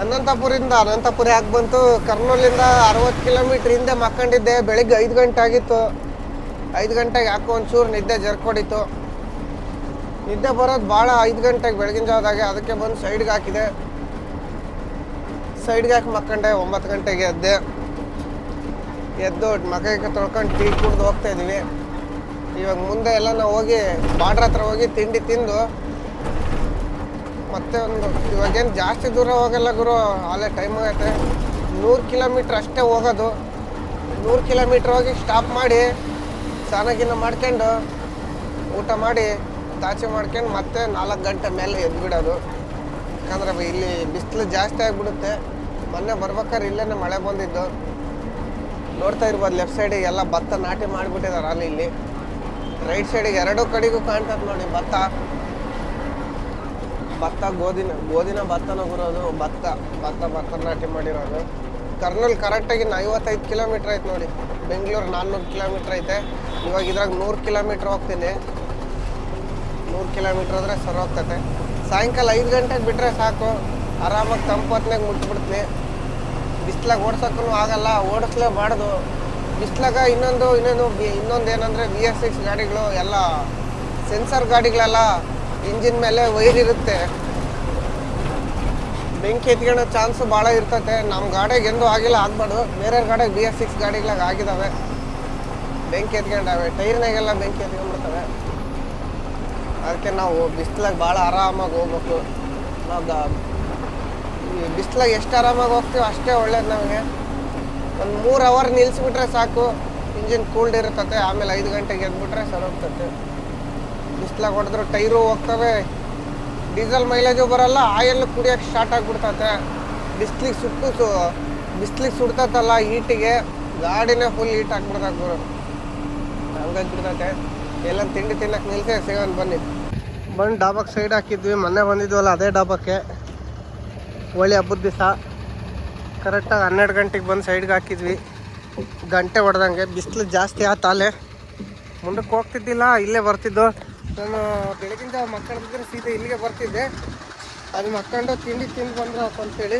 ಅನಂತಪುರಿಂದ ಅನಂತಪುರ ಯಾಕೆ ಬಂತು? ಕರ್ನೂಲಿಂದ ಅರವತ್ತು ಕಿಲೋಮೀಟ್ರ್ ಹಿಂದೆ ಮಕ್ಕಂಡಿದ್ದೆ. ಬೆಳಿಗ್ಗೆ ಐದು ಗಂಟೆ ಆಗಿತ್ತು ಐದು ಗಂಟೆಗೆ ಯಾಕೋ ಒಂಚೂರು ನಿದ್ದೆ ಜರ್ಕೊಡಿತ್ತು. ನಿದ್ದೆ ಬರೋದು ಭಾಳ ಐದು ಗಂಟೆಗೆ ಬೆಳಗಿನ ಜಾವದಾಗೆ. ಅದಕ್ಕೆ ಬಂದು ಸೈಡ್ಗೆ ಹಾಕಿದೆ. ಸೈಡ್ಗೆ ಹಾಕಿ ಮಕ್ಕಂಡೆ ಒಂಬತ್ತು ಗಂಟೆಗೆ ಎದ್ದೆ. ಎದ್ದು ಮಕ್ಕಳಿಗೆ ತೊಳ್ಕೊಂಡು ಟೀ ಕುಡ್ದು ಹೋಗ್ತಾ ಇದೀವಿ. ಇವಾಗ ಮುಂದೆ ಎಲ್ಲ ನಾವು ಹೋಗಿ ಬಾಡ್ರ ಹತ್ರ ಹೋಗಿ ತಿಂಡಿ ತಿಂದು ಮತ್ತೆ ಒಂದು ಇವಾಗೇನು ಜಾಸ್ತಿ ದೂರ ಹೋಗಲ್ಲ ಗುರು. ಅಲ್ಲೇ ಟೈಮ್ ಆಗೈತೆ ನೂರು ಕಿಲೋಮೀಟ್ರ್ ಅಷ್ಟೇ ಹೋಗೋದು. ನೂರು ಕಿಲೋಮೀಟ್ರ್ ಹೋಗಿ ಸ್ಟಾಪ್ ಮಾಡಿ ಸ್ನಾನಗಿನ ಮಾಡ್ಕೊಂಡು, ಊಟ ಮಾಡಿ ತಾಚೆ ಮಾಡ್ಕೊಂಡು ಮತ್ತೆ ನಾಲ್ಕು ಗಂಟೆ ಮೇಲೆ ಎದ್ದು ಬಿಡೋದು ಯಾಕಂದ್ರೆ ಇಲ್ಲಿ ಬಿಸಿಲು ಜಾಸ್ತಿ ಆಗಿಬಿಡುತ್ತೆ. ಮೊನ್ನೆ ಬರ್ಬೇಕಾದ್ರೆ ಇಲ್ಲೇ ಮಳೆ ಬಂದಿದ್ದು. ನೋಡ್ತಾ ಇರ್ಬೋದು ಲೆಫ್ಟ್ ಸೈಡಿಗೆ ಎಲ್ಲ ಭತ್ತ ನಾಟಿ ಮಾಡಿಬಿಟ್ಟಿದ್ದಾರೆ ಅಲ್ಲಿ ಇಲ್ಲಿ. ರೈಟ್ ಸೈಡಿಗೆ ಎರಡೂ ಕಡೆಗೂ ಕಾಣ್ತದೆ ನೋಡಿ ಭತ್ತ. ಭತ್ತ, ಗೋಧಿನ ಗೋಧಿನ ಭತ್ತನ ಬರೋದು ಭತ್ತ ಭತ್ತ ಭತ್ತ ನಾಟಿ ಮಾಡಿರೋದು. ಕರ್ನೂಲ್ ಕರೆಕ್ಟಾಗಿ ಐವತ್ತೈದು ಕಿಲೋಮೀಟ್ರ್ ಐತೆ ನೋಡಿ. ಬೆಂಗಳೂರು ನಾನ್ನೂರು ಕಿಲೋಮೀಟ್ರ್ ಐತೆ. ಇವಾಗ ಇದ್ರಾಗ ನೂರು ಕಿಲೋಮೀಟ್ರ್ ಹೋಗ್ತೀನಿ ನೂರು ಕಿಲೋಮೀಟ್ರ್ ಆದರೆ ಸರಿ ಹೋಗ್ತತೆ. ಸಾಯಂಕಾಲ ಐದು ಗಂಟೆಗೆ ಬಿಟ್ಟರೆ ಸಾಕು. ಆರಾಮಾಗಿ ತಂಪು ಮುಟ್ಬಿಡ್ತೀನಿ. ಬಿಸ್ಲಾಗ ಓಡ್ಸೋಕ್ಕೂ ಆಗಲ್ಲ, ಓಡಿಸ್ಲೇಬಾರ್ದು. ಬಿಸ್ಲಾಗ ಇನ್ನೊಂದು ಇನ್ನೊಂದು ಇನ್ನೊಂದು ಏನಂದರೆ ವಿ ಎಸ್ ಸಿಕ್ಸ್ ಗಾಡಿಗಳು, ಎಲ್ಲ ಸೆನ್ಸರ್ ಗಾಡಿಗಳೆಲ್ಲ ಇಂಜಿನ್ ಮೇಲೆ ವೈರ್ ಇರುತ್ತೆ. ಬೆಂಕಿ ಎತ್ಕೊಳ್ಳೋ ಚಾನ್ಸು ಭಾಳ ಇರ್ತತೆ. ನಮ್ಮ ಗಾಡಿಗೆ ಎಂದೂ ಆಗಿಲ್ಲ, ಆಗ್ಬಾರ್ದು. ಬೇರೆ ಗಾಡಿಗೆ ಬಿ ಎಸ್ ಸಿಕ್ಸ್ ಗಾಡಿಗಳಾಗ ಆಗಿದ್ದಾವೆ ಬೆಂಕಿ ಎತ್ಕೊಂಡಾವೆ. ಟೈರ್ನಾಗೆಲ್ಲ ಬೆಂಕಿ ಎತ್ಕೊಂಡ್ಬಿಡ್ತವೆ. ಅದಕ್ಕೆ ನಾವು ಬಿಸ್ಲಾಗ ಭಾಳ ಆರಾಮಾಗಿ ಹೋಗ್ಬೇಕು. ನಾವು ಬಿಸ್ಲಾಗ ಎಷ್ಟು ಆರಾಮಾಗಿ ಹೋಗ್ತೀವೋ ಅಷ್ಟೇ ಒಳ್ಳೇದು ನಮಗೆ. ಒಂದು ಮೂರು ಅವರ್ ನಿಲ್ಲಿಸ್ಬಿಟ್ರೆ ಸಾಕು. ಇಂಜಿನ್ ಕೂಲ್ಡ್ ಇರ್ತತೆ ಆಮೇಲೆ ಐದು ಗಂಟೆಗೆ ಎದ್ಬಿಟ್ರೆ ಸರಿ ಹೋಗ್ತತೆ. ಬಿಸ್ಲಾಗ ಹೊಡೆದ್ರೆ ಟೈರು ಹೋಗ್ತವೆ. ಡೀಸೆಲ್ ಮೈಲೇಜು ಬರಲ್ಲ, ಆಯಿಲ್ ಕುಡಿಯೋಕ್ಕೆ ಸ್ಟಾರ್ಟ್ ಆಗಿಬಿಡ್ತತೆ. ಬಿಸ್ಲಿಗೆ ಸುಟ್ಟು ಸು, ಬಿಸ್ಲಿಗೆ ಸುಡ್ತತಲ್ಲ ಹೀಟಿಗೆ, ಗಾಡಿನೇ ಫುಲ್ ಹೀಟ್ ಹಾಕ್ಬಿಡ್ತದೆ ಗುರು ಹಂಗಾಗ್ಬಿಡ್ತತೆ ಎಲ್ಲ ತಿಂಡಿ ತಿನ್ನಕ್ಕೆ ನಿಲ್ಸೆ, ಸಿಗೋನ್ ಬನ್ನಿ. ಬಂದು ಡಾಬಾಕ್ಕೆ ಸೈಡ್ ಹಾಕಿದ್ವಿ, ಮೊನ್ನೆ ಬಂದಿದ್ವಲ್ಲ ಅದೇ ಡಾಬಾಕ್ಕೆ. ಹೋಳಿ ಹಬ್ಬದ ದಿವಸ. ಕರೆಕ್ಟಾಗಿ ಹನ್ನೆರಡು ಗಂಟೆಗೆ ಬಂದು ಸೈಡ್ಗೆ ಹಾಕಿದ್ವಿ. ಗಂಟೆ ಹೊಡೆದಂಗೆ, ಬಿಸ್ಲು ಜಾಸ್ತಿ ಆತಾಲೆ ಮುಂದಕ್ಕೆ ಹೋಗ್ತಿದ್ದಿಲ್ಲ, ಇಲ್ಲೇ ಬರ್ತಿದ್ದು. ನಾನು ಬೆಳಗಿಂದ ಮಕ್ಕಳಿದ್ರೆ ಸೀದಾ ಇಲ್ಲಿಗೆ ಬರ್ತಿದ್ದೆ. ಅದು ಮಕ್ಕಂಡು ತಿಂಡಿ ತಿಂದು ಬಂದ್ರೆ ಅಂತೇಳಿ.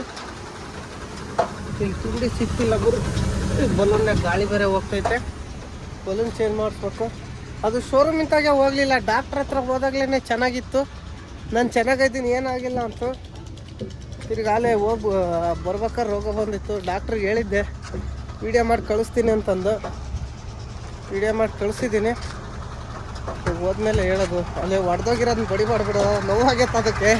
ಇಲ್ಲಿ ತಿಂಡಿ ಸಿಕ್ತಿಲ್ಲ ಗುರು. ಬಲೂನ್ನ ಗಾಳಿ ಬೇರೆ ಹೋಗ್ತೈತೆ. ಬಲೂನ್ ಚೇಂಜ್ ಮಾಡಿಸ್ಬೇಕು. ಅದು ಶೋರೂಮ್ ಇಂತಾಗೆ ಹೋಗಲಿಲ್ಲ. ಡಾಕ್ಟ್ರ್ ಹತ್ರ ಹೋದಾಗ್ಲೇ ಚೆನ್ನಾಗಿತ್ತು. ನಾನು ಚೆನ್ನಾಗಿದ್ದೀನಿ, ಏನಾಗಿಲ್ಲ ಅಂತು. ತಿರ್ಗಾಲೇ ಹೋಗಿ ಬರ್ಬೇಕಾದ್ರೆ ರೋಗ ಬಂದಿತ್ತು. ಡಾಕ್ಟ್ರಿಗೆ ಹೇಳಿದ್ದೆ. ವಿಡಿಯೋ ಮಾಡಿ ಕಳಿಸ್ತೀನಿ ಅಂತಂದು. ವಿಡಿಯೋ ಮಾಡಿ ಕಳಿಸಿದ್ದೀನಿ. ಹೋದ್ಮೇಲೆ ಹೇಳೋದು, ಅಲ್ಲೇ ಒಡೆದೋಗಿರೋದನ್ನ ಬಡಿ ಮಾಡ್ಬಿಡೋ ನೋವಾಗೈತೆ ಅದಕ್ಕೆ.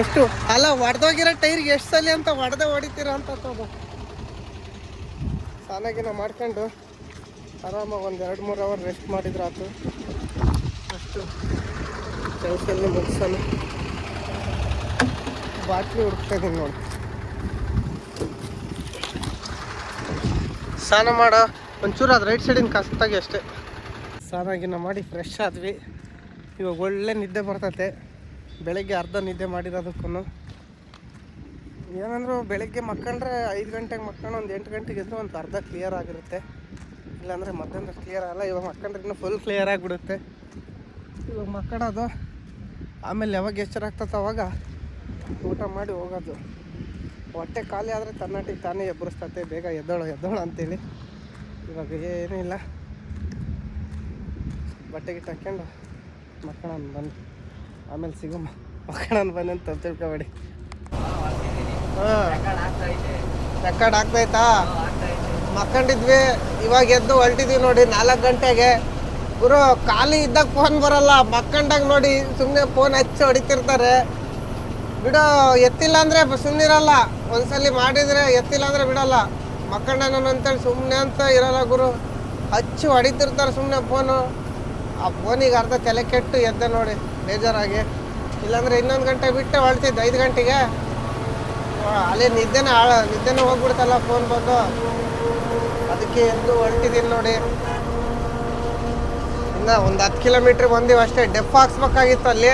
ಎಷ್ಟು, ಅಲ್ಲ ಒಡೆದೋಗಿರೋ ಟೈರ್ಗೆ ಎಷ್ಟು ಸಲ ಅಂತ ಒಡೆದೇ ಹೊಡಿತೀರ ಅಂತ ಅದು ಸಾಲಾಗಿನ ಮಾಡ್ಕೊಂಡು ಆರಾಮಾಗಿ ಒಂದು ಎರಡು ಮೂರು ಅವರ್ ರೆಸ್ಟ್ ಮಾಡಿದ್ರೆ ಆತು. ಅಷ್ಟು. ಕೆಲಸಲ್ಲಿ ಮುಗಿಸಲು ಬಾಟ್ಲಿ ಹುಡುಕ್ತಾ ನೋಡಿ. ಸ್ನಾನ ಮಾಡೋ. ಒಂಚೂರು ಅದು ರೈಟ್ ಸೈಡಿನ ಕಸ್ತಾಗಿ ಅಷ್ಟೇ. ಸ್ನಾನ ಮಾಡಿ ಫ್ರೆಶ್ ಆದ್ವಿ. ಇವಾಗ ಒಳ್ಳೆ ನಿದ್ದೆ ಬರ್ತತೆ. ಬೆಳಗ್ಗೆ ಅರ್ಧ ನಿದ್ದೆ ಮಾಡಿರೋದಕ್ಕೂ ಏನಂದ್ರೆ ಬೆಳಗ್ಗೆ ಮಕ್ಕಂಡ್ರೆ ಐದು ಗಂಟೆಗೆ ಮಕ್ಕಂಡು ಒಂದು ಎಂಟು ಗಂಟೆಗೆ ಇದ್ದರೆ ಒಂದು ಅರ್ಧ ಕ್ಲಿಯರ್ ಆಗಿರುತ್ತೆ. ಇಲ್ಲಾಂದರೆ ಮಧ್ಯಾಹ್ನ ಕ್ಲಿಯರ್ ಆಗಲ್ಲ ಇವಾಗ ಮಕ್ಕಂಡ್ರೆ ಇನ್ನೂ ಫುಲ್ ಕ್ಲಿಯರ್ ಆಗಿಬಿಡುತ್ತೆ. ಇವಾಗ ಮಕ್ಕಳದು. ಆಮೇಲೆ ಯಾವಾಗ ಎಚ್ಚರ ಆಗ್ತದೆ ಅವಾಗ ಊಟ ಮಾಡಿ ಹೋಗೋದು. ಹೊಟ್ಟೆ ಖಾಲಿ ಆದರೆ ತನ್ನಟಿಗೆ ತಾನೇ ಎಬ್ಬರಿಸ್ತತೆ ಬೇಗ ಎದ್ದೋಳು ಎದ್ದೋಳು ಅಂತೇಳಿ. ಇವಾಗ ಏನಿಲ್ಲ. ಬಟ್ಟೆ ಗಿಟ್ಟು ಹಾಕ್ಕೊಂಡು ಮಕ್ಕಳ ಬನ್ನಿ. ಆಮೇಲೆ ಸಿಗಮ್ಮ. ಮಕ್ಕಳ ಬನ್ನಿ ಅಂತ ತಿಳ್ಕೊಬೇಡಿ. ರೆಕಾರ್ಡ್ ಆಗ್ತೈತಾ ಮಕ್ಕಂಡಿದ್ವಿ. ಇವಾಗ ಎದ್ದು ಹೊರಟಿದ್ವಿ ನೋಡಿ ನಾಲ್ಕು ಗಂಟೆಗೆ. ಗುರು, ಖಾಲಿ ಇದ್ದಾಗ ಫೋನ್ ಬರಲ್ಲ. ಮಕ್ಕಂಡಾಗ ನೋಡಿ ಸುಮ್ಮನೆ ಫೋನ್ ಹಚ್ಚಿ ಹೊಡಿತಿರ್ತಾರೆ. ಬಿಡೋ, ಎತ್ತಿಲ್ಲ ಅಂದರೆ ಸುಮ್ಮನಿರಲ್ಲ ಒಂದ್ಸಲಿ ಮಾಡಿದರೆ ಎತ್ತಿಲ್ಲ ಅಂದರೆ ಬಿಡಲ್ಲ. ಮಕ್ಕಂಡನ ಅಂತೇಳಿ ಸುಮ್ಮನೆ ಅಂತ ಇರಲ್ಲ ಗುರು. ಹಚ್ಚಿ ಹೊಡಿತಿರ್ತಾರೆ ಸುಮ್ಮನೆ ಫೋನು ಆ ಫೋನಿಗೆ ಅರ್ಧ ತಲೆ ಕೆಟ್ಟು ಎದ್ದೆ ನೋಡಿ, ಬೇಜಾರಾಗಿ. ಇಲ್ಲಾಂದ್ರೆ ಇನ್ನೊಂದು ಗಂಟೆ ಬಿಟ್ಟು ಹೊಳ್ತಿದ್ದೆ ಐದು ಗಂಟೆಗೆ? ಅಲ್ಲೇ ನಿದ್ದೆನೇ ಆಳ, ನಿದ್ದೆನೇ ಹೋಗ್ಬಿಡ್ತಲ್ಲ ಫೋನ್ ಬಂದು. ಅದಕ್ಕೆ ಎದ್ದು ಹೊರಟಿದ್ದೀನಿ ನೋಡಿ. ಇನ್ನು ಒಂದು ಹತ್ತು ಕಿಲೋಮೀಟ್ರ್ ಬಂದೀವಿ ಅಷ್ಟೇ. ಡೆಫ್ ಹಾಕ್ಸ್ಬೇಕಾಗಿತ್ತು ಅಲ್ಲಿ.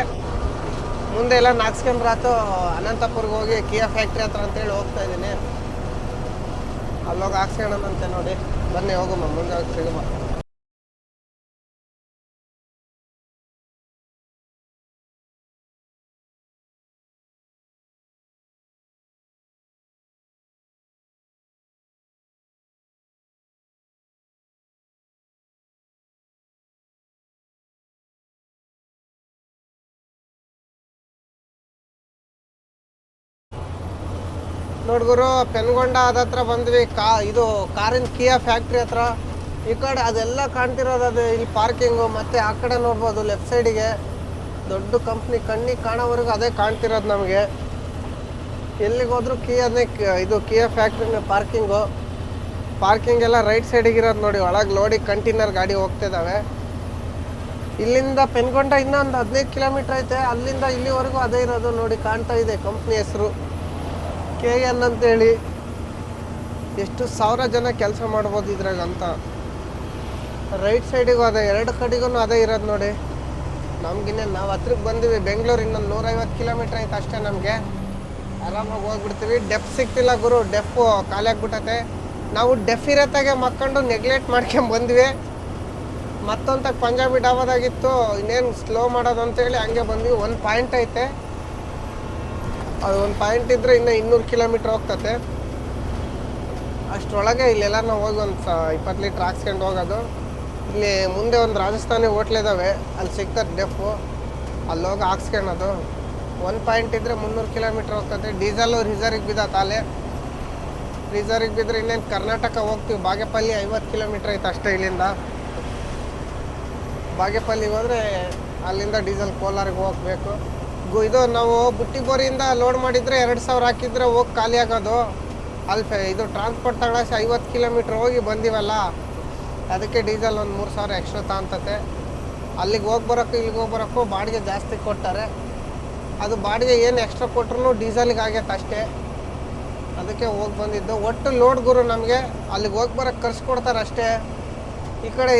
ಮುಂದೆ ಎಲ್ಲ ನಾಚ್ಕೊಂಡ್ರಾತು ಅನಂತಪುರ್ಗೆ ಹೋಗಿ ಕಿಯಾ ಫ್ಯಾಕ್ಟ್ರಿ ಹತ್ರ ಅಂತೇಳಿ ಹೋಗ್ತಾ ಇದ್ದೀನಿ. ಅಲ್ಲೋಗಿ ಹಾಕ್ಸ್ಕೊಳ್ಳೋಣಂತೆ ನೋಡಿ. ಬನ್ನಿ ಹೋಗಮ್ಮ ಮುಂದೆ ಹೋಗಿ ಸಿಗಮ್ಮ ನೋಡ್ಗುರು ಪೆನ್ಗೊಂಡ ಅದ ಹತ್ರ ಬಂದ್ವಿ. ಕಾ, ಇದು ಕಾರಿನ ಕಿಯಾ ಫ್ಯಾಕ್ಟ್ರಿ ಹತ್ರ. ಈ ಕಡೆ ಅದೆಲ್ಲ ಕಾಣ್ತಿರೋದು ಅದು ಇಲ್ಲಿ ಪಾರ್ಕಿಂಗು, ಮತ್ತೆ ಆ ಕಡೆ ನೋಡ್ಬೋದು ಲೆಫ್ಟ್ ಸೈಡಿಗೆ. ದೊಡ್ಡ ಕಂಪ್ನಿ, ಕಣ್ಣಿಗೆ ಕಾಣೋವರೆಗೂ ಅದೇ ಕಾಣ್ತಿರೋದು ನಮಗೆ. ಎಲ್ಲಿಗೆ ಹೋದ್ರು ಕಿಯಾನೇ ಇದು ಕಿಯಾ ಫ್ಯಾಕ್ಟ್ರಿನ ಪಾರ್ಕಿಂಗು. ಪಾರ್ಕಿಂಗ್ ಎಲ್ಲ ರೈಟ್ ಸೈಡಿಗೆ ಇರೋದು ನೋಡಿ, ಒಳಗೆ ಲೋಡಿ ಕಂಟೈನರ್ ಗಾಡಿ ಹೋಗ್ತಿದ್ದಾವೆ ಇಲ್ಲಿಂದ ಪೆನ್ಗೊಂಡ ಇನ್ನೊಂದು ಹದಿನೈದು ಕಿಲೋಮೀಟ್ರ್ ಐತೆ. ಅಲ್ಲಿಂದ ಇಲ್ಲಿವರೆಗೂ ಅದೇ ಇರೋದು ನೋಡಿ ಕಾಣ್ತಾ ಇದೆ ಕಂಪ್ನಿ ಹೆಸರು. ಕೆ ಎನ್ ಅಂತೇಳಿ ಎಷ್ಟು ಸಾವಿರ ಜನ ಕೆಲಸ ಮಾಡ್ಬೋದು ಇದ್ರಾಗ ಅಂತ. ರೈಟ್ ಸೈಡಿಗೂ ಅದೇ, ಎರಡು ಕಡೆಗೂ ಅದೇ ಇರೋದು ನೋಡಿ. ನಮ್ಗಿನ್ನ ನಾವು ಹತ್ರಕ್ಕೆ ಬಂದಿವಿ, ಬೆಂಗಳೂರು ಇನ್ನೊಂದು ನೂರೈವತ್ತು ಕಿಲೋಮೀಟ್ರ್ ಐತೆ ಅಷ್ಟೇ ನಮಗೆ. ಆರಾಮಾಗಿ ಹೋಗ್ಬಿಡ್ತೀವಿ. ಡೆಫ್ ಸಿಗ್ತಿಲ್ಲ ಗುರು, ಡೆಫ್ ಖಾಲಿ ಆಗ್ಬಿಟ್ಟತೆ ನಾವು ಡೆಫ್ ಇರತ್ತಾಗೆ ಮಕ್ಕೊಂಡು ನೆಗ್ಲೆಕ್ಟ್ ಮಾಡ್ಕೊಂಡು ಬಂದ್ವಿ. ಮತ್ತೊಂದಾಗ ಪಂಜಾಬಿ ಡಾಬಾದಾಗಿತ್ತು ಇನ್ನೇನು ಸ್ಲೋ ಮಾಡೋದು ಅಂತೇಳಿ ಹಂಗೆ ಬಂದ್ವಿ. ಒಂದು ಪಾಯಿಂಟ್ ಐತೆ. ಅದು ಒಂದು ಪಾಯಿಂಟ್ ಇದ್ರೆ ಇನ್ನೂ ಇನ್ನೂರು ಕಿಲೋಮೀಟ್ರ್ ಹೋಗ್ತತೆ. ಅಷ್ಟರೊಳಗೆ ಇಲ್ಲೆಲ್ಲ ನಾವು ಹೋಗಿ ಒಂದು ಸ ಇಪ್ಪತ್ತು ಲೀಟ್ರ್ ಹಾಕ್ಸ್ಕೊಂಡು ಹೋಗೋದು. ಇಲ್ಲಿ ಮುಂದೆ ಒಂದು ರಾಜಸ್ಥಾನಿ ಹೋಟ್ಲಿದ್ದಾವೆ ಅಲ್ಲಿ ಸಿಗ್ತದೆ ಡೆಫು ಅಲ್ಲಿ ಹೋಗಿ ಹಾಕ್ಸ್ಕೊಳ್ಳೋದು ಒಂದು ಪಾಯಿಂಟ್ ಇದ್ರೆ ಮುನ್ನೂರು ಕಿಲೋಮೀಟ್ರ್ ಹೋಗ್ತದೆ ಡೀಸೆಲು ರಿಸರ್ವಿಗೆ ಬಿದ್ದ ತಾಲೆ ರಿಸರ್ವಿಗೆ ಬಿದ್ದರೆ ಇನ್ನೇನು ಕರ್ನಾಟಕ ಹೋಗ್ತೀವಿ. ಬಾಗೇಪಲ್ಲಿ ಐವತ್ತು ಕಿಲೋಮೀಟ್ರ್ ಐತೆ ಅಷ್ಟೇ ಇಲ್ಲಿಂದ. ಬಾಗೇಪಲ್ಲಿಗೆ ಹೋದರೆ ಅಲ್ಲಿಂದ ಡೀಸೆಲ್ ಕೋಲಾರಿಗೆ ಹೋಗ್ಬೇಕು. ಇದು ನಾವು ಬುಟ್ಟಿ ಬೋರಿಯಿಂದ ಲೋಡ್ ಮಾಡಿದರೆ ಎರಡು ಸಾವಿರ ಹಾಕಿದ್ರೆ ಹೋಗಿ ಖಾಲಿ ಆಗೋದು. ಅಲ್ಲಿ ಇದು ಟ್ರಾನ್ಸ್ಪೋರ್ಟ್ ತಗೊಳಸಿ ಐವತ್ತು ಕಿಲೋಮೀಟ್ರ್ ಹೋಗಿ ಬಂದಿವಲ್ಲ, ಅದಕ್ಕೆ ಡೀಸೆಲ್ ಒಂದು ಮೂರು ಸಾವಿರ ಎಕ್ಸ್ಟ್ರಾ ತಾಂತತೆ ಅಲ್ಲಿಗೆ ಹೋಗಿ ಬರೋಕ್ಕೂ ಇಲ್ಲಿಗೆ ಹೋಗಿ ಬರೋಕ್ಕೂ ಬಾಡಿಗೆ ಜಾಸ್ತಿ ಕೊಡ್ತಾರೆ. ಅದು ಬಾಡಿಗೆ ಏನು ಎಕ್ಸ್ಟ್ರಾ ಕೊಟ್ರು ಡೀಸೆಲ್ಗೆ ಆಗೈತೆ ಅಷ್ಟೇ. ಅದಕ್ಕೆ ಹೋಗಿ ಬಂದಿದ್ದು. ಒಟ್ಟು ಲೋಡ್ ಗುರು ನಮಗೆ ಅಲ್ಲಿಗೆ ಹೋಗಿ ಬರೋಕ್ಕೆ ಕರ್ಸ್ಕೊಡ್ತಾರೆ ಅಷ್ಟೇ. ಈ ಕಡೆ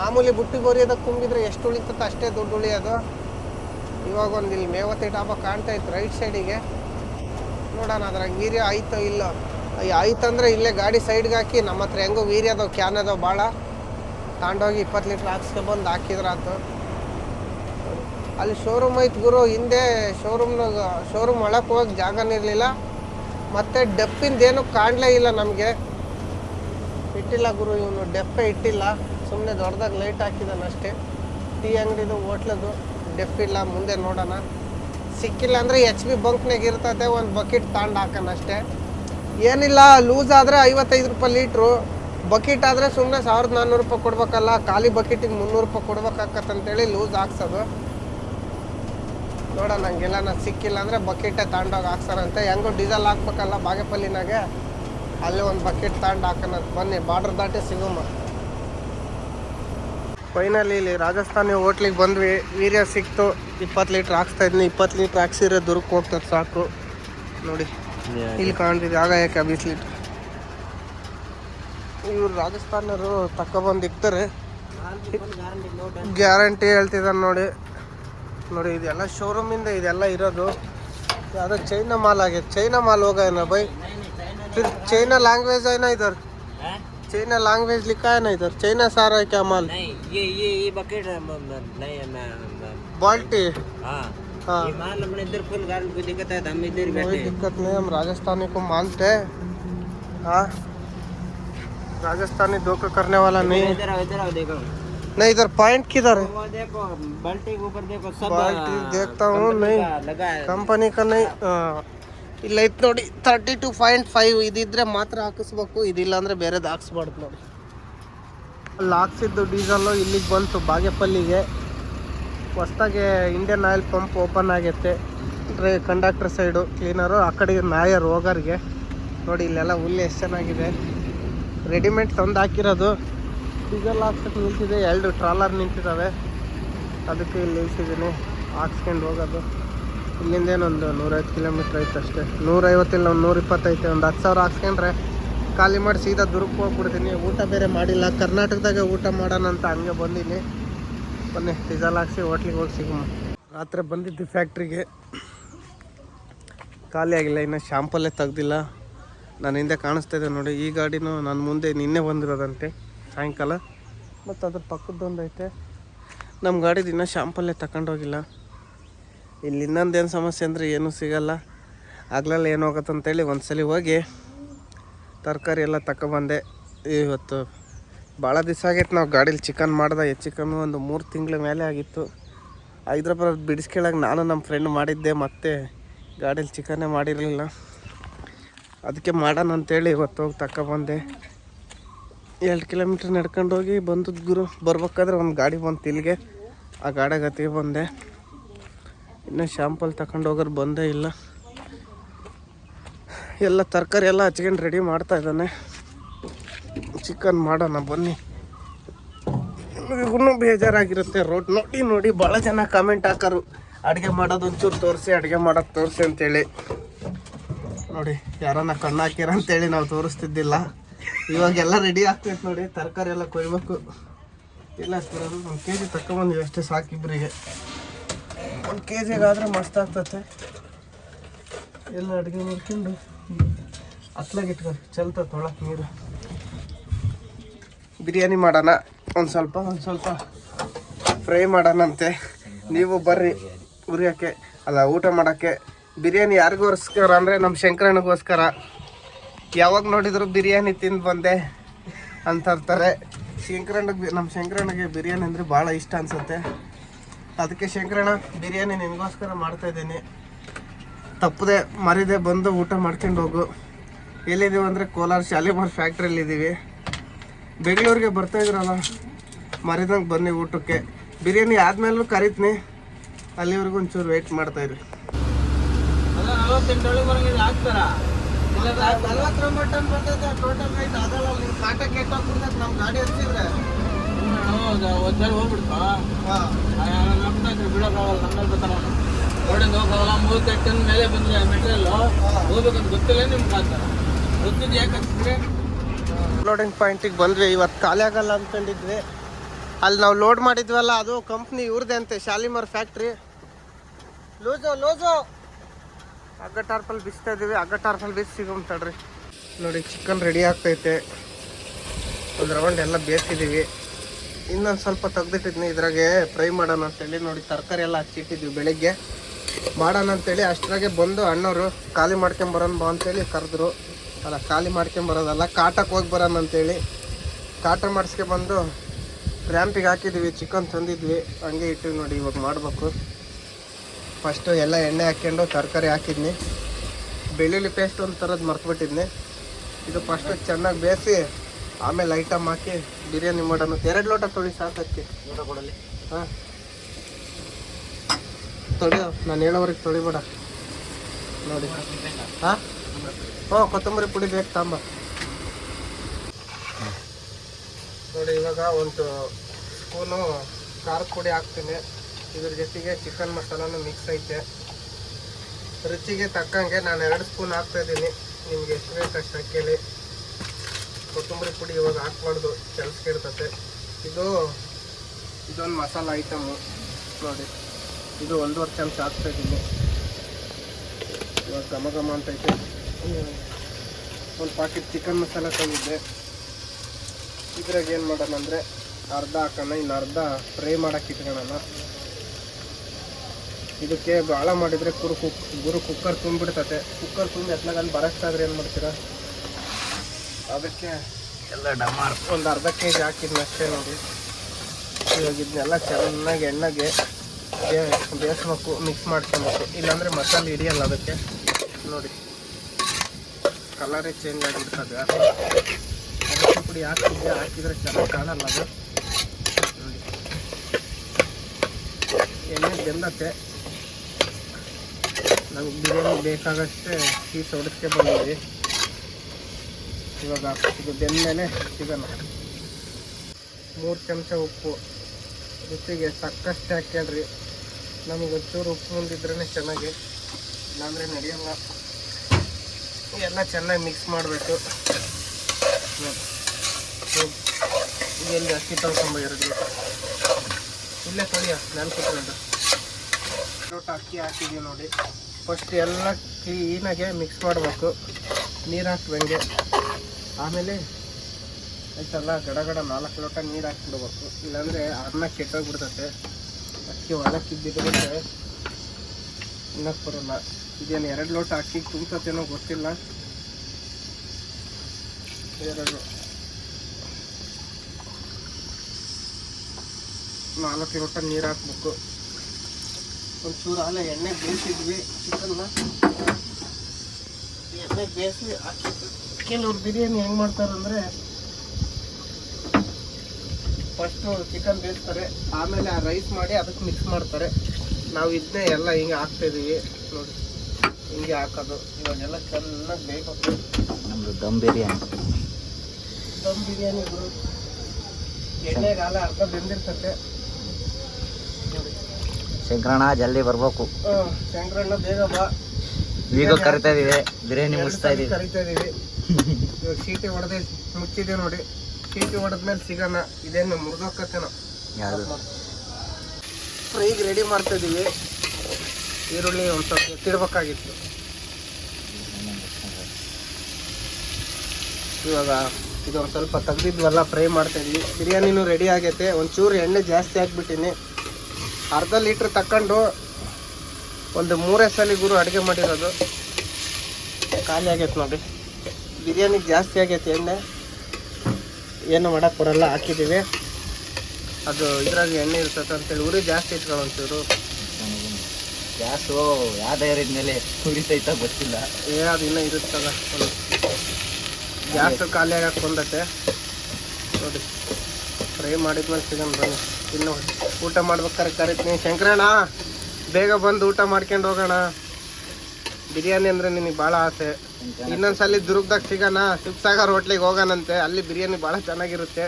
ಮಾಮೂಲಿ ಬುಟ್ಟಿ ಬೋರಿಯೋದಕ್ಕೆ ತುಂಬಿದ್ರೆ ಎಷ್ಟು ಉಳಿತದೆ ಅಷ್ಟೇ ದುಡ್ಡು ಉಳಿಯೋದು. ಇವಾಗ ಒಂದು ಇಲ್ಲಿ ಮೇವತಿ ಡಾಬಾ ಕಾಣ್ತಾ ಇತ್ತು ರೈಟ್ ಸೈಡಿಗೆ ನೋಡೋಣ ಅದ್ರಾಗ ವೀರ್ಯ ಆಯ್ತೋ ಇಲ್ಲೋ. ಆಯ್ತು ಆಯ್ತಂದ್ರೆ ಇಲ್ಲೇ ಗಾಡಿ ಸೈಡ್ಗೆ ಹಾಕಿ ನಮ್ಮ ಹತ್ರ ಹೆಂಗೋ ವೀರ್ಯ ಅದೋ ಕ್ಯಾನ್ ಅದಾವ ಭಾಳ ತಗೊಂಡೋಗಿ ಇಪ್ಪತ್ತು ಲೀಟ್ರ್ ಹಾಕ್ಸ್ಕೊಬಂದು ಹಾಕಿದ್ರಾತು. ಅಲ್ಲಿ ಶೋರೂಮ್ ಐತೆ ಗುರು, ಹಿಂದೆ ಶೋರೂಮ್ನಾಗ ಶೋರೂಮ್ ಒಳಗೆ ಹೋಗಿ ಜಾಗನೇ ಇರಲಿಲ್ಲ. ಮತ್ತು ಡೆಪ್ಪಿಂದೇನು ಕಾಣಲೇ ಇಲ್ಲ ನಮಗೆ. ಇಟ್ಟಿಲ್ಲ ಗುರು ಇವನು ಡೆಪ್ಪೆ ಇಟ್ಟಿಲ್ಲ. ಸುಮ್ಮನೆ ದೊಡ್ಡದಾಗಿ ಲೈಟ್ ಹಾಕಿದಾನಷ್ಟೇ. ಟೀ ಅಂಗಡಿದು, ಹೋಟ್ಲದು. ಡೆಫ್ ಇಲ್ಲ, ಮುಂದೆ ನೋಡೋಣ. ಸಿಕ್ಕಿಲ್ಲ ಅಂದರೆ ಎಚ್ ಬಿ ಬಂಕ್ನಾಗ ಇರ್ತೈತೆ, ಒಂದು ಬಕೆಟ್ ತಗೊಂಡು ಹಾಕೋಣ ಅಷ್ಟೇ. ಏನಿಲ್ಲ ಲೂಸ್ ಆದರೆ ಐವತ್ತೈದು ರೂಪಾಯಿ ಲೀಟ್ರು. ಬಕೆಟ್ ಆದರೆ ಸುಮ್ಮನೆ ಸಾವಿರದ ನಾನ್ನೂರು ರೂಪಾಯಿ ಕೊಡ್ಬೇಕಲ್ಲ, ಖಾಲಿ ಬಕೆಟಿಗೆ ಮುನ್ನೂರು ರೂಪಾಯಿ ಕೊಡ್ಬೇಕಾಗತ್ತಂತೇಳಿ ಲೂಸ್ ಹಾಕ್ಸೋದು. ನೋಡೋಣ, ಹಂಗೆಲ್ಲ ನಾನು ಸಿಕ್ಕಿಲ್ಲ ಅಂದರೆ ಬಕೆಟೇ ತಗೊಂಡೋಗಿ ಹಾಕ್ಸಾರಂತೆ ಹೆಂಗೋ ಡೀಸೆಲ್ ಹಾಕ್ಬೇಕಲ್ಲ, ಬಾಗೇಪಲ್ಲಿನಾಗೆ. ಅಲ್ಲಿ ಒಂದು ಬಕೆಟ್ ತಗೊಂಡು ಹಾಕೋಣ ಬನ್ನಿ, ಬಾರ್ಡ್ರ್ ದಾಟಿ ಸಿಗುಮ? ಫೈನಲಿ ಇಲ್ಲಿ ರಾಜಸ್ಥಾನಿ ಹೋಟ್ಲಿಗೆ ಬಂದ್ವಿ. ವೀರ್ಯ ಸಿಕ್ತು. ಇಪ್ಪತ್ತು ಲೀಟ್ರ್ ಹಾಕ್ಸ್ತಾ ಇದ್ನಿ. ಇಪ್ಪತ್ತು ಲೀಟ್ರ್ ಹಾಕ್ಸಿದ್ರೆ ದುರ್ಗ್ ಹೋಗ್ತದೆ ಸಾಕು. ನೋಡಿ ಇಲ್ಲಿ ಕಾಣ್ತಿದ್ದೆ ಆಗ ಯಾಕೆ ಬಿಸ್ ಲೀಟ್ರ್? ಇವ್ರು ರಾಜಸ್ಥಾನರು ತಗೊಬಂದು ಇಕ್ತಾರೆ. ಗ್ಯಾರಂಟಿ ಹೇಳ್ತಿದ್ದಾರೆ ನೋಡಿ. ನೋಡಿ ಇದೆಲ್ಲ ಶೋರೂಮಿಂದ ಇದೆಲ್ಲ ಇರೋದು. ಯಾವುದೋ ಚೈನಾ ಮಾಲ್ ಆಗಿದೆ. ಚೈನಾ ಮಾಲ್ ಹೋಗ ಏನೋ ಬೈ ಚೈನಾ ಲ್ಯಾಂಗ್ವೇಜ್ ಏನೋ ಇದ್ದಾರೆ चाइना लैंग्वेज लिखा है ना इधर। चाइना सारा है क्या माल? नहीं ये ये ये बकेट है नहीं है मैं बाल्टी हाँ। हाँ। ये माल हमने इधर फुल गार्ड कोई दिक्कत है तो हम इधर बैठे कोई दिक्कत नहीं हम राजस्थानी को मानते हैं। हाँ। राजस्थानी धोखा करने वाला नहीं इधर आओ इधर आओ देखो। नहीं इधर पॉइंट किधर है? देखो बाल्टी के ऊपर देखो सब बाल्टी हाँ, देखता हूँ नहीं। कंपनी का नहीं हाँ। हाँ। ಇಲ್ಲ ಐತ್ ನೋಡಿ ತರ್ಟಿ ಟು ಪಾಯಿಂಟ್ ಫೈವ್ ಇದಿದ್ರೆ ಮಾತ್ರ ಹಾಕಿಸ್ಬೇಕು. ಇದಿಲ್ಲ ಅಂದರೆ ಬೇರೆದು ಹಾಕ್ಸ್ಬಾರ್ದು ನೋಡಿ. ಅಲ್ಲಿ ಹಾಕ್ಸಿದ್ದು ಡೀಸಲ್ಲು ಇಲ್ಲಿಗೆ ಬಂತು, ಬಾಗೇಪಲ್ಲಿಗೆ. ಹೊಸ್ದಾಗೆ ಇಂಡಿಯನ್ ಆಯಿಲ್ ಪಂಪ್ ಓಪನ್ ಆಗೈತೆ. ಡ್ರೈ ಕಂಡಕ್ಟರ್ ಸೈಡು ಕ್ಲೀನರು ಆ ಕಡೆಗೆ ನಾಯರ್, ಹೋಗೋರಿಗೆ. ನೋಡಿ, ಇಲ್ಲೆಲ್ಲ ಹುಲ್ಲು ಎಷ್ಟು ಚೆನ್ನಾಗಿದೆ. ರೆಡಿಮೇಡ್ ತಂದು ಹಾಕಿರೋದು. ಡೀಸೆಲ್ ಹಾಕ್ಸಕ್ಕೆ ನಿಂತಿದೆ, ಎರಡು ಟ್ರಾಲರ್ ನಿಂತಿದ್ದಾವೆ ಅದಕ್ಕೆ ಇಲ್ಲಿ ನಿಲ್ಸಿದ್ದೀನಿ ಹಾಕ್ಸ್ಕೊಂಡು ಹೋಗೋದು. ಇಲ್ಲಿಂದ ಒಂದು ನೂರೈವತ್ತು ಕಿಲೋಮೀಟ್ರ್ ಐತೆ ಅಷ್ಟೇ. ನೂರೈವತ್ತಿಲ್ಲ ಒಂದು ನೂರಿಪ್ಪತ್ತೈತೆ ಒಂದು ಹತ್ತು ಸಾವಿರ ಹಾಕ್ಸ್ಕೊಂಡ್ರೆ ಖಾಲಿ ಮಾಡಿ ಸೀದಾ ದುರ್ಗಕ್ಕೆ ಹೋಗ್ಬಿಡ್ತೀನಿ. ಊಟ ಬೇರೆ ಮಾಡಿಲ್ಲ. ಕರ್ನಾಟಕದಾಗ ಊಟ ಮಾಡೋಣ ಅಂತ ಹಂಗೆ ಬಂದೀನಿ. ಬನ್ನಿ, ಡೀಸೆಲ್ ಹಾಕ್ಸಿ ಹೋಟ್ಲಿಗೆ ಹೋಗಿ ಸಿಗಮ್ಮ ರಾತ್ರಿ ಬಂದಿದ್ದು ಫ್ಯಾಕ್ಟ್ರಿಗೆ. ಖಾಲಿ ಆಗಿಲ್ಲ. ಇನ್ನು ಶಾಂಪಲ್ಲೇ ತೆಗ್ದಿಲ್ಲ. ನಾನು ಹಿಂದೆ ಕಾಣಿಸ್ತಾ ಇದೆ ನೋಡಿ. ಈ ಗಾಡಿನೂ ನನ್ನ ಮುಂದೆ ನಿನ್ನೆ ಬಂದಿರೋದಂತೆ. ಸಾಯಂಕಾಲ. ಮತ್ತು ಅದ್ರ ಪಕ್ಕದೊಂದು ಐತೆ ನಮ್ಮ ಗಾಡಿದು ಇನ್ನೂ ಶಾಂಪಲ್ಲೇ ತಗೊಂಡೋಗಿಲ್ಲ ಇಲ್ಲಿ ಇನ್ನೊಂದೇನು ಸಮಸ್ಯೆ ಅಂದರೆ ಏನೂ ಸಿಗಲ್ಲ. ಆಗ್ಲಲ್ಲ ಏನು ಹೋಗತ್ತಂತೇಳಿ ಅಂತೇಳಿ ಸಲ ಹೋಗಿ ತರಕಾರಿ ಎಲ್ಲ ತಗೊಬಂದೆ ಇವತ್ತು ಭಾಳ ದಿವಸ ಆಗೈತೆ ನಾವು ಗಾಡೀಲಿ ಚಿಕನ್ ಮಾಡ್ದೆ. ಹೆಚ್ಚು ಕಮ್ಮಿ ಒಂದು ಮೂರು ತಿಂಗಳ ಮೇಲೆ ಆಗಿತ್ತು. ಹೈದ್ರಾಬಾದ್ ಬಿಡಿಸ್ಕೊಳ್ಳಾಗ ನಾನು ನಮ್ಮ ಫ್ರೆಂಡ್ ಮಾಡಿದ್ದೆ, ಮತ್ತೆ ಗಾಡೀಲಿ ಚಿಕನ್ನೇ ಮಾಡಿರಲಿಲ್ಲ. ಅದಕ್ಕೆ ಮಾಡೋಣ ಅಂತೇಳಿ ಇವತ್ತು ಹೋಗಿ ತಗೊಬಂದೆ ಎರಡು ಕಿಲೋಮೀಟ್ರ್ ನಡ್ಕೊಂಡೋಗಿ ಬಂದದ್ದು ಗುರು. ಬರ್ಬೇಕಾದ್ರೆ ಒಂದು ಗಾಡಿ ಬಂತು ಇಲ್ಲಿಗೆ. ಆ ಗಾಡಿಗತ್ತಿಗೆ ಬಂದೆ. ಇನ್ನು ಶ್ಯಾಂಪಲ್ ತಗೊಂಡು ಹೋಗೋರು ಬಂದೇ ಇಲ್ಲ. ಎಲ್ಲ ತರಕಾರಿ ಎಲ್ಲ ಹಚ್ಕೊಂಡು ರೆಡಿ ಮಾಡ್ತಾ ಇದ್ದಾನೆ. ಚಿಕನ್ ಮಾಡೋಣ, ಬನ್ನಿ. ಇನ್ನೂ ಬೇಜಾರಾಗಿರುತ್ತೆ ರೋಡ್ ನೋಡಿ ನೋಡಿ ಭಾಳ ಜನ ಕಮೆಂಟ್ ಹಾಕೋರು. ಅಡುಗೆ ಮಾಡೋದು ಒಂಚೂರು ತೋರಿಸಿ, ಅಡುಗೆ ಮಾಡೋದು ತೋರಿಸಿ ಅಂತೇಳಿ. ನೋಡಿ, ಯಾರನ್ನ ಕಣ್ಣು ಹಾಕಿರ ಅಂತೇಳಿ ನಾವು ತೋರಿಸ್ತಿದ್ದಿಲ್ಲ. ಇವಾಗೆಲ್ಲ ರೆಡಿ ಆಗ್ತೈತೆ ನೋಡಿ, ತರಕಾರಿ ಎಲ್ಲ ಕೊಯ್ಬೇಕು. ಇಲ್ಲ ಬರೋದು ಒಂದು ಕೆ ಜಿ ತಗೊಂಬಂದಿವಿ ಅಷ್ಟೇ ಸಾಕಿಬ್ರಿಗೆ. ಒಂದು ಕೆ ಜಿಗಾದ್ರೆ ಮಸ್ತ್ ಆಗ್ತತೆ. ಎಲ್ಲ ಅಡುಗೆ ಮಾಡ್ಕೊಂಡು ಇಟ್ಕೊಂಡು ಚಲ್ತ ತೊಳಕ್ಕೆ ನೀರು. ಬಿರಿಯಾನಿ ಮಾಡೋಣ. ಒಂದು ಸ್ವಲ್ಪ ಒಂದು ಸ್ವಲ್ಪ ಫ್ರೈ ಮಾಡೋಣಂತೆ. ನೀವು ಬರ್ರಿ ಉರಿಯೋಕ್ಕೆ. ಅಲ್ಲ, ಊಟ ಮಾಡೋಕ್ಕೆ. ಬಿರಿಯಾನಿ ಯಾರಿಗೋಸ್ಕರ ಅಂದರೆ ನಮ್ಮ ಶಂಕರಣ್ಣಗೋಸ್ಕರ. ಯಾವಾಗ ನೋಡಿದ್ರು ಬಿರಿಯಾನಿ ತಿಂದು ಬಂದೆ ಅಂತ ಇರ್ತಾರೆ ಶಂಕರಣ್ಣಗೆ ನಮ್ಮ ಶಂಕರಣ್ಣಗೆ ಬಿರಿಯಾನಿ ಅಂದರೆ ಭಾಳ ಇಷ್ಟ ಅನಿಸುತ್ತೆ. ಅದಕ್ಕೆ ಶಂಕರಣ್ಣ, ಬಿರಿಯಾನಿ ನಿನಗೋಸ್ಕರ ಮಾಡ್ತಾ ಇದ್ದೀನಿ. ತಪ್ಪದೆ ಮರಿದೆ ಬಂದು ಊಟ ಮಾಡ್ಕೊಂಡು ಹೋಗು. ಎಲ್ಲಿದ್ದೀವಿ ಅಂದರೆ ಕೋಲಾರ ಶಾಲಿಮಾರ್ ಫ್ಯಾಕ್ಟ್ರಿಯಲ್ಲಿದ್ದೀವಿ. ಬೆಂಗಳೂರಿಗೆ ಬರ್ತಾ ಇದ್ರಲ್ಲ, ಮರಿದಂಗೆ ಬನ್ನಿ ಊಟಕ್ಕೆ. ಬಿರಿಯಾನಿ ಆದ್ಮೇಲೂ ಕರಿತೀನಿ. ಅಲ್ಲಿವರೆಗೂ ಒಂಚೂರು ವೆಯ್ಟ್ ಮಾಡ್ತಾ ಇರಿ. ನಲ್ವತ್ತೊಂಬತ್ತು ಟನ್ ಬರ್ತೈತೆ ಟೋಟಲ್ ಅದಲ್ಲ ಕಾಟ ನಮ್ಮ ಗಾಡಿ ಹಚ್ಚಿದ್ರೆ ಒಂದ್ಸರಿ ಹೋಗ್ಬಿಡ್ತಾ? ಹಾಂ. ಬಿಡೋಕ್ಕಾಗಲ್ಲ ನಮ್ಮಲ್ಲಿ ಬರ್ತಾನ ರೋಡಿಂದ ಹೋಗಲ್ಲ ಮೂವತ್ತೆಂಟು ಟನ್ ಮೇಲೆ ಬಂದ್ರೆ ಮೆಟೀರಿಯಲ್ ಹೋಗ್ಬೇಕಂತ ಗೊತ್ತಿಲ್ಲ ನಿಮ್ಗೆ ಆಗ್ತಾರ ಗೊತ್ತಿದ್ದು ಯಾಕೆ ಹಚ್ಚಿದ್ರೆ? ಲೋಡಿಂಗ್ ಪಾಯಿಂಟಿಗೆ ಬಂದ್ವಿ ಇವತ್ತು ಖಾಲಿ ಆಗಲ್ಲ ಅಂದ್ಕೊಂಡಿದ್ವಿ ಅಲ್ಲಿ ನಾವು ಲೋಡ್ ಮಾಡಿದ್ವಲ್ಲ ಅದು ಕಂಪ್ನಿ ಇವ್ರದೇ ಅಂತೆ ಶಾಲಿಮಾರ್ ಫ್ಯಾಕ್ಟ್ರಿ ಲೂಸು ಲೂಸು! ಅಗ್ಗ ಟಾರ್ಪಲ್ ಬಿಸ್ತಾ ಇದೀವಿ ಅಗ್ಗ ಟಾರ್ಪಲ್ ಬಿಸಿ ಸಿಗಮ್ ತಡ್ರಿ. ನೋಡಿ ಚಿಕನ್ ರೆಡಿ ಆಗ್ತೈತೆ. ಒಂದು ರೌಂಡ್ ಎಲ್ಲ ಬೇಯಿಸಿದ್ದೀವಿ ಇನ್ನೊಂದು ಸ್ವಲ್ಪ ತೆಗ್ದಿಟ್ಟಿದ್ನಿ ಇದ್ರಾಗೆ ಫ್ರೈ ಮಾಡೋಣ ಅಂತೇಳಿ. ನೋಡಿ, ತರಕಾರಿ ಎಲ್ಲ ಹಚ್ಚಿಟ್ಟಿದ್ವಿ ಬೆಳಿಗ್ಗೆ. ಮಾಡೋಣ ಅಂತೇಳಿ ಅಷ್ಟ್ರಾಗೆ ಬಂದು ಅಣ್ಣವರು ಖಾಲಿ ಮಾಡ್ಕೊಂಬರೋಣ ಬಾ ಅಂತೇಳಿ ಕರೆದ್ರು. ಅಲ್ಲ, ಖಾಲಿ ಮಾಡ್ಕೊಂಬರೋದಲ್ಲ ಕಾಟಕ್ಕೆ ಹೋಗಿ ಬರೋಣ ಅಂತೇಳಿ. ಕಾಟ ಮಾಡಿಸ್ಕೊಂಬಂದು ರ್ಯಾಂಪಿಗೆ ಹಾಕಿದ್ವಿ ಚಿಕನ್ ತಂದಿದ್ವಿ. ಹಂಗೆ ಇಟ್ಟಿವಿ ನೋಡಿ, ಇವಾಗ ಮಾಡಬೇಕು. ಫಸ್ಟು ಎಲ್ಲ ಎಣ್ಣೆ ಹಾಕ್ಕೊಂಡು ತರಕಾರಿ ಹಾಕಿದ್ನಿ. ಬೆಳ್ಳುಳ್ಳಿ ಪೇಸ್ಟ್ ಒಂದು ಥರದ್ದು ಮರ್ತುಬಿಟ್ಟಿದ್ನಿ. ಇದು ಫಸ್ಟು ಚೆನ್ನಾಗಿ ಬೇಯಿಸಿ ಆಮೇಲೆ ಐಟಮ್ ಹಾಕಿ ಬಿರಿಯಾನಿ ಮಾಡೋಣ ಎರಡು ಲೋಟ ತೊಳಿ ಸಾಕಕ್ಕೆ ಲೋಟ ಕೊಡಲಿ. ಹಾಂ. ತೊಳಿಯೋ ನಾನು ಹೇಳೋವ್ರಿಗೆ ತೊಳಿಬೇಡ. ನೋಡಿ. ಹಾಂ? ಹ್ಞೂ ಕೊತ್ತಂಬರಿ ಪುಡಿ ಬೇಕು ತಾಂಬ. ನೋಡಿ, ಇವಾಗ ಒಂದು ಸ್ಪೂನು ಖಾರದ ಪುಡಿ ಹಾಕ್ತೀನಿ. ಇದ್ರ ಜೊತೆಗೆ ಚಿಕನ್ ಮಸಾಲಾನು ಮಿಕ್ಸ್ ಐತೆ. ರುಚಿಗೆ ತಕ್ಕಂಗೆ ನಾನು ಎರಡು ಸ್ಪೂನ್ ಹಾಕ್ತಾ ಇದ್ದೀನಿ. ನಿಮ್ಗೆ ಎಷ್ಟು ಬೇಕು ಅಷ್ಟು ಹಾಕೇಳಿ ಕೊತ್ತಂಬರಿ ಪುಡಿ ಇವಾಗ ಹಾಕ್ಬಾರ್ದು, ಕೆಲ್ಸಕ್ಕೆ ಇರ್ತತೆ. ಇದು ಇದೊಂದು ಮಸಾಲ ಐಟಮು ನೋಡಿ, ಇದು ಒಂದೂವರೆ ಚಮಚ ಹಾಕ್ತಾ ಇದ್ದೀನಿ. ಇವಾಗ ಘಮ ಘಮ ಅಂತೈತೆ ಒಂದು ಪಾಕೆಟ್ ಚಿಕನ್ ಮಸಾಲ ತಂದಿದ್ದೆ. ಇದ್ರಾಗ ಏನು ಮಾಡೋಣ ಅಂದರೆ ಅರ್ಧ ಹಾಕೋಣ, ಇನ್ನು ಅರ್ಧ ಫ್ರೈ ಮಾಡೋಕೆ ಇಟ್ಕೊಳ್ಳೋಣ ಇದಕ್ಕೆ ಭಾಳ ಮಾಡಿದರೆ ಕುರು ಕುಕ್ ಗುರು ಕುಕ್ಕರ್ ತುಂಬಿಡ್ತತೆ. ಕುಕ್ಕರ್ ತುಂಬಿ ಎತ್ಲಾಗ ಅಲ್ಲಿ ಬರೋಷ್ಟಾದ್ರೆ ಏನು ಮಾಡ್ತೀರಾ? ಅದಕ್ಕೆ ಎಲ್ಲ ಡಮಾರ್ ಒಂದು ಅರ್ಧ ಕೆ ಜಿ ಹಾಕಿದ್ನ ಅಷ್ಟೇ ನೋಡಿ. ಇವಾಗ ಇದನ್ನೆಲ್ಲ ಚೆನ್ನಾಗಿ ಎಣ್ಣೆಗೆ ಬೇಯಿಸ್ಬೇಕು ಮಿಕ್ಸ್ ಮಾಡ್ಕೊಬೇಕು. ಇಲ್ಲಾಂದರೆ ಮಸಾಲೆ ಹಿಡಿಯಲ್ಲ ಅದಕ್ಕೆ. ನೋಡಿ. ಕಲರೇ ಚೇಂಜ್ ಆಗಿರ್ತದೆ. ಅರಶಿನ ಪುಡಿ ಹಾಕಿದ್ದೆ. ಹಾಕಿದರೆ ಚೆನ್ನಾಗಿ ಕಾಣಲ್ಲ ಅದು. ನೋಡಿ. ಎಣ್ಣೆ ಬೆಂದತ್ತೆ. ನಮ್ಗೆ ಬಿರಿಯಾನಿ ಬೇಕಾಗಷ್ಟೇ ಈ ಹೊಡಿಸ್ಕೆ ಬಂದಿದ್ವಿ ಇವಾಗ ಇದು ಬೆಂದಮೇಲೆ ಸಿಗೋಣ ಮೂರು ಚಮಚ ಉಪ್ಪು. ರುಚಿಗೆ ತಕ್ಕಷ್ಟೇ ಹಾಕ್ಯಾಡ್ರಿ ನಮಗೆ ಒಂಚೂರು ಉಪ್ಪು ಮುಂದಿದ್ರೇ ಚೆನ್ನಾಗಿ. ಇಲ್ಲಾಂದರೆ ನಡೆಯಲ್ಲ. ಎಲ್ಲ ಚೆನ್ನಾಗಿ ಮಿಕ್ಸ್ ಮಾಡಬೇಕು. ಎಲ್ಲಿ ಅಕ್ಕಿ ತೊಳ್ಕೊಂಬ ಎರಡು ಲೋಟ ಇಲ್ಲೇ ತೊಳಿಯ ನಾನು ಕುತ್ಕೊಂಡು. ಲೋಟ ಅಕ್ಕಿ ಹಾಕಿದ್ದೀವಿ ನೋಡಿ. ಫಸ್ಟ್ ಎಲ್ಲ ಕ್ಲೀನಾಗೆ ಮಿಕ್ಸ್ ಮಾಡಬೇಕು. ನೀರು ಹಾಕ್ದಂಗೆ. ಆಮೇಲೆ ಆಯ್ತಲ್ಲ, ಗಡ ಗಡ ನಾಲ್ಕು ಲೋಟ ನೀರು ಹಾಕ್ಬಿಡ್ಬೇಕು. ಇಲ್ಲಾಂದರೆ ಅನ್ನ ಕೆಟ್ಟೋಗ್ಬಿಡ್ತತೆ. ಅಕ್ಕಿ ಒಳಕ್ಕಿದ್ದಿದ್ರೆ ಇನ್ನಕ್ಕೆ ಬರೋಲ್ಲ. ಇದೇನು ಎರಡು ಲೋಟ ಅಕ್ಕಿ ತುಂಬತತೇನೋ ಗೊತ್ತಿಲ್ಲ. ಎರಡು. ನಾಲ್ಕು ಲೋಟ ನೀರು ಹಾಕ್ಬೇಕು. ಒಂಚೂರು ಆಮೇಲೆ ಎಣ್ಣೆ ಬೇಯಿಸಿದ್ವಿ ಚಿಕನ್ನ ಎಣ್ಣೆ ಬೇಯಿಸಿ ಹಾಕಿದ್ದು ಕೆಲವ್ರು ಬಿರಿಯಾನಿ ಹೆಂಗೆ ಮಾಡ್ತಾರೆ ಅಂದ್ರೆ ಫಸ್ಟು ಚಿಕನ್ ಬೇಯಿಸ್ತಾರೆ ಆಮೇಲೆ ಆ ರೈಸ್ ಮಾಡಿ ಅದಕ್ಕೆ ಮಿಕ್ಸ್ ಮಾಡ್ತಾರೆ. ನಾವು ಇದನ್ನೇ ಎಲ್ಲ ಹಿಂಗೆ ಹಾಕ್ತಾ ಇದೀವಿ. ನೋಡಿ ಹಿಂಗೆ ಹಾಕೋದು. ಇವಾಗೆಲ್ಲ ಚೆನ್ನಾಗಿ ಬೇಕು ನಮ್ಮದು ದಮ್ ಬಿರಿಯಾನಿ. ದಮ್ ಬಿರಿಯಾನಿ ಗುರು. ಎಣ್ಣೆಗಾಲ ಅರ್ಧ ಬೆಂದಿರ್ತತೆ. ನೋಡಿ. ಶಂಕರಣ್ಣ ಜಲ್ದಿ ಬರಬೇಕು. ಹ್ಞೂ ಶಂಕರಣ್ಣ ಬೇಗ ಬಾ. ಈಗ ಕರಿತಾ ಇದೀವಿ ಬಿರಿಯಾನಿ ಮುಗಿಸ್ತಾ ಇದೀವಿ. ಕರಿತಾ ಇದೀವಿ. ಇವಾಗ ಸೀಟಿ ಹೊಡೆದೇ ಮುಚ್ಚಿದೆ ನೋಡಿ. ಸೀಟಿ ಹೊಡೆದ್ಮೇಲೆ ಸಿಗೋಣ ಇದೇನು ಮುರಿದೋಕತ್ತೇನೋ ಯಾವುದು? ಫ್ರೈಗೆ ರೆಡಿ ಮಾಡ್ತಾ ಇದೀವಿ. ಈರುಳ್ಳಿ ಒಂದು ಸ್ವಲ್ಪ ಎತ್ತಿಡ್ಬೇಕಾಗಿತ್ತು. ಇವಾಗ ಇದೊಂದು ಸ್ವಲ್ಪ ತೆಗ್ದಿದ್ವಲ್ಲ ಫ್ರೈ ಮಾಡ್ತಾ ಇದೀವಿ. ಬಿರಿಯಾನಿನೂ ರೆಡಿ ಆಗೈತೆ. ಒಂಚೂರು ಎಣ್ಣೆ ಜಾಸ್ತಿ ಹಾಕ್ಬಿಟ್ಟಿನಿ. ಅರ್ಧ ಲೀಟ್ರ್ ತಕೊಂಡು ಒಂದು ಮೂರೇ ಸಲ ಗುರು ಅಡುಗೆ ಮಾಡಿರೋದು. ಖಾಲಿ ಆಗೈತೆ ನೋಡಿ. ಬಿರಿಯಾನಿಗೆ ಜಾಸ್ತಿ ಆಗೈತೆ ಎಣ್ಣೆ. ಏನು ಮಾಡೋಕ್ಕೆ ಬರಲ್ಲ ಹಾಕಿದ್ದೀವಿ. ಅದು ಇದ್ರಾಗ ಎಣ್ಣೆ ಇರ್ತದೆ ಅಂತೇಳಿ ಉರಿ ಜಾಸ್ತಿ ಇಟ್ಕೊಳ್ಳೋ ಒಂಚೂರು. ಗ್ಯಾಸು ಯಾವ್ದು ಮೇಲೆ ಉರಿತೈತ ಗೊತ್ತಿಲ್ಲ. ಏ ಅದು ಇನ್ನೂ ಇರುತ್ತಲ್ಲ. ಗ್ಯಾಸು ಖಾಲಿ ಆಗಕ್ಕೆ ಬಂದತೆ. ನೋಡಿ ಫ್ರೈ ಮಾಡಿದ್ಮೇಲೆ ಸಿಗೋಣ ಬನ್ನಿ. ಇನ್ನು ಊಟ ಮಾಡ್ಬೇಕಾದ್ರೆ ಕರಿತೀನಿ. ಶಂಕರಣ್ಣ! ಬೇಗ ಬಂದು ಊಟ ಮಾಡ್ಕೊಂಡು ಹೋಗೋಣ. ಬಿರಿಯಾನಿ ಅಂದ್ರೆ ನಿನಗೆ ಭಾಳ ಆಸೆ. ಇನ್ನೊಂದ್ಸಲಿ ದುರ್ಗದಾಗ ಸಿಗೋಣ. ಶಿವಸಾಗರ್ ಹೋಟ್ಲಿಗೆ ಹೋಗೋಣಂತೆ. ಅಲ್ಲಿ ಬಿರಿಯಾನಿ ಭಾಳ ಚೆನ್ನಾಗಿರುತ್ತೆ.